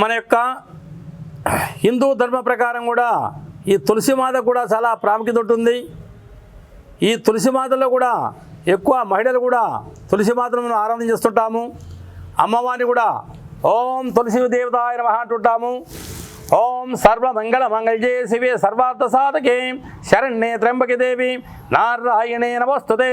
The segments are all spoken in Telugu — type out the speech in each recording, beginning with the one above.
మన యొక్క హిందూ ధర్మ ప్రకారం కూడా ఈ తులసి మాత కూడా చాలా ప్రాముఖ్యత ఉంటుంది. ఈ తులసి మాతలో కూడా ఎక్కువ మహిళలు కూడా తులసి మాతను మనం ఆరాధన చేస్తుంటాము. అమ్మవారిని కూడా ఓం తులసి దేవతాయ నమః అంటుంటాము. ఓం సర్వమంగళ మంగళజే శివే సర్వార్థ సాధకే శరణ్యే త్రంబకి దేవి నారాయణే నమస్తుతే.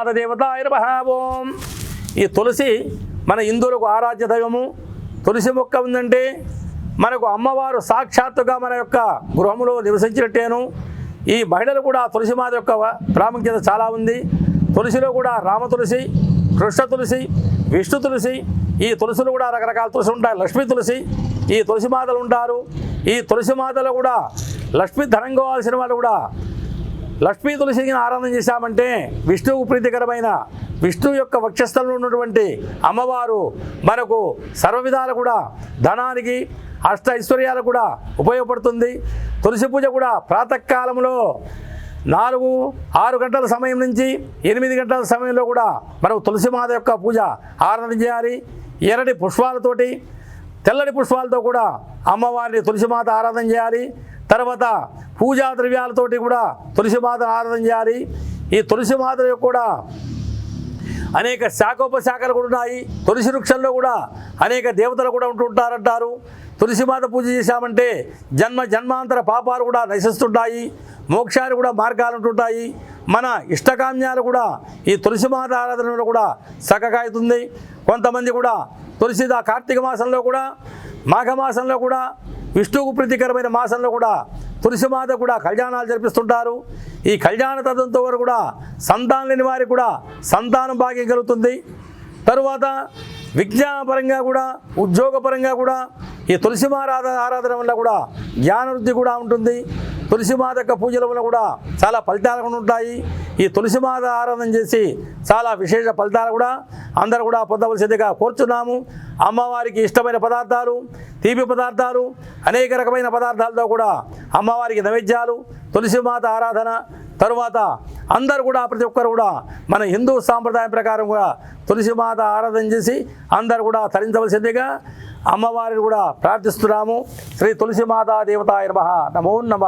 నమః. ఓం. శివాయ ఈ తులసి మన హిందువులకు ఆరాధ్య దైవము. తులసి మొక్క ఉందంటే మనకు అమ్మవారు సాక్షాత్తుగా మన యొక్క గృహంలో నివసించినట్టేను. ఈ మహిళలు కూడా తులసి మాత యొక్క ప్రాముఖ్యత చాలా ఉంది. తులసిలో కూడా రామ తులసి కృష్ణ తులసి విష్ణు తులసి ఈ తులసులు కూడా రకరకాల తులసి ఉంటాయి. లక్ష్మీ తులసి ఈ తులసి మాతలు ఉంటారు. ఈ తులసి మాతలు కూడా లక్ష్మీ ధనం కావాల్సిన వాళ్ళు కూడా లక్ష్మీ తులసిని ఆరాధన చేశామంటే విష్ణువు ప్రీతికరమైన విష్ణువు యొక్క వక్షస్థలంలో ఉన్నటువంటి అమ్మవారు మనకు సర్వ విధాలు కూడా ధనానికి అష్ట ఐశ్వర్యాలు కూడా ఉపయోగపడుతుంది. తులసి పూజ కూడా ప్రాతకాలంలో నాలుగు ఆరు గంటల సమయం నుంచి ఎనిమిది గంటల సమయంలో కూడా మనం తులసి మాత యొక్క పూజ ఆరాధన చేయాలి. ఎర్రటి పుష్పాలతోటి తెల్లటి పుష్పాలతో కూడా అమ్మవారిని తులసిమాత ఆరాధన చేయాలి. తర్వాత పూజా ద్రవ్యాలతోటి కూడా తులసిమాతను ఆరాధన చేయాలి. ఈ తులసిమాత కూడా అనేక శాఖోపశాఖలు కూడా ఉన్నాయి. తులసి వృక్షంలో కూడా అనేక దేవతలు కూడా ఉంటుంటారంటారు తులసిమాత పూజ చేశామంటే జన్మ జన్మాంతర పాపాలు కూడా నశిస్తుంటాయి. మోక్షాలు కూడా మార్గాలు ఉంటుంటాయి మన ఇష్టకామ్యాలు కూడా ఈ తులసిమాత ఆరాధనలో కూడా చక్కగా అవుతుంది కొంతమంది కూడా తులసిద కార్తీక మాసంలో కూడా మాఘమాసంలో కూడా విష్ణువుకు ప్రీతికరమైన మాసంలో కూడా తులసిమాత కూడా కళ్యాణాలు జరిపిస్తుంటారు. ఈ కళ్యాణ తదంతో వారు కూడా సంతానం లేని వారికి కూడా సంతానం భాగ్యం కలుగుతుంది. తరువాత విజ్ఞానపరంగా కూడా ఉద్యోగపరంగా కూడా ఈ తులసిమారాధ ఆరాధన వల్ల కూడా జ్ఞానవృద్ధి కూడా ఉంటుంది. తులసిమాత యొక్క పూజల వల్ల కూడా చాలా ఫలితాలు కూడా ఉంటాయి. ఈ తులసిమాత ఆరాధన చేసి చాలా విశేష ఫలితాలు కూడా అందరూ కూడా పొందవలసిందిగా కోరుచున్నాము. అమ్మవారికి ఇష్టమైన పదార్థాలు తీపి పదార్థాలు అనేక రకమైన పదార్థాలతో కూడా అమ్మవారికి నైవేద్యాలు తులసిమాత ఆరాధన తరువాత అందరూ కూడా ప్రతి ఒక్కరు కూడా మన హిందూ సాంప్రదాయం ప్రకారం కూడా తులసిమాత ఆరాధన చేసి అందరు కూడా తరించవలసిందిగా అమ్మవారిని కూడా ప్రార్థిస్తున్నాము. శ్రీ తులసిమాత దేవతాయ నమ నమో నమ.